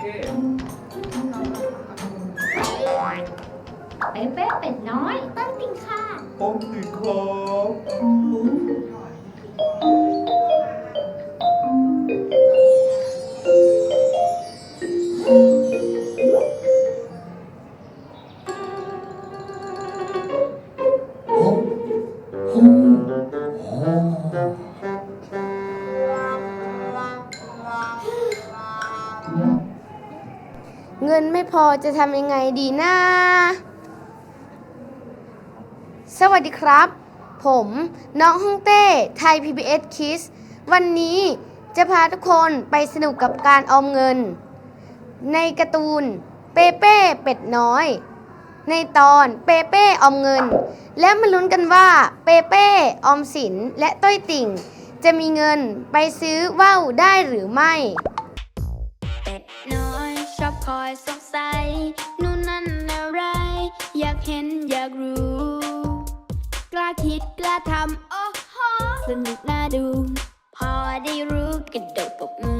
เก้เป๊ะเป๊ะเป็ดน้อยต้นติงค่ะอมสิครับ เงินไม่พอจะทำยังไงดีนะ สวัสดีครับ ผมน้องฮ่องเต้ ไทย PBS Kids วันนี้จะพาทุกคนไปสนุกกับการออมเงิน ในการ์ตูนเปเป้เป็ดน้อย ในตอนเปเป้ออมเงิน และมาลุ้นกันว่าเปเป้ออมสินและต้อยติ่ง จะมีเงินไปซื้อว่าวได้หรือไม่เป็ดน้อย อบคอยสงสัย นู่นนั่นอะไร อยากเห็นอยากรู้ กล้าคิดกล้าทำโอ้โหสนุกน่าดู พอได้รู้กระโดดปกมือ